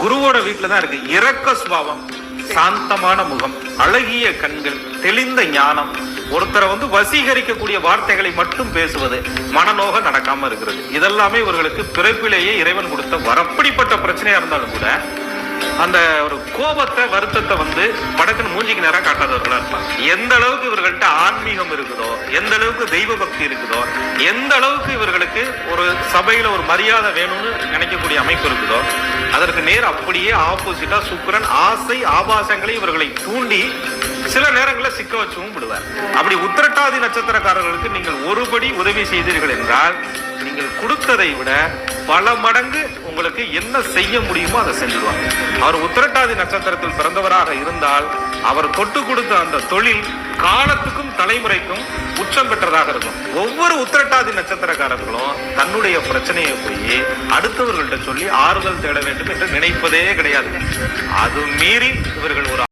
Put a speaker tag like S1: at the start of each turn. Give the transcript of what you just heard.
S1: குருவோட வீட்டுலதான் இருக்கு. இரக்க சுபாவம் சாந்தமான முகம் அழகிய கண்கள் தெளிந்த ஞானம். ஒருத்தரை வந்து வசீகரிக்கக்கூடிய வார்த்தைகளை மட்டும் பேசுவது மனநோக நடக்காம இருக்கிறது. இதெல்லாமே இவர்களுக்கு பிறப்பிலேயே இறைவன் கொடுத்த வரப்படிப்பட்ட பிரச்சனையா இருந்தாலும் கூட அந்த ஒரு கோபத்தை வருத்தத்தை வந்து படக்குன்னு மூஞ்சிக்கு நேரம் காட்டாதவர்களா இருப்பாங்க. எந்த அளவுக்கு இவர்கள்ட்ட ஆன்மீகம் இருக்குதோ எந்த அளவுக்கு தெய்வ பக்தி இருக்குதோ எந்த அளவுக்கு இவர்களுக்கு ஒரு சபையில ஒரு மரியாதை வேணும்னு நினைக்கக்கூடிய அமைப்பு இருக்குதோ அதற்கு நேர் அப்படியே ஆப்போசிட்டா சுக்கரன் ஆசை ஆபாசங்களை இவர்களை தூண்டி சில நேரங்களில் சிக்க வச்சும் விடுவார். அப்படி உத்திரட்டாதி நட்சத்திரக்காரர்களுக்கு நீங்கள் ஒருபடி உதவி செய்தீர்கள் என்றால் நீங்கள் கொடுத்ததை விட பல மடங்கு உங்களுக்கு என்ன செய்ய முடியுமோ அதை செஞ்சுடுவாங்க அவர் உத்திரட்டாதி நட்சத்திரத்தில் பிறந்தவராக இருந்தால் அவர் தொட்டு கொடுத்த அந்த தொழில் காலத்துக்கும் தலைமுறைக்கும் உச்சம் பெற்றதாக இருக்கும். ஒவ்வொரு உத்திரட்டாதி நட்சத்திரக்காரர்களும் தன்னுடைய பிரச்சனையை போய் அடுத்தவர்கள்ட்ட சொல்லி ஆறுதல் தேட வேண்டும் என்று நினைப்பதே கிடையாது. அது மீறி இவர்கள் ஒரு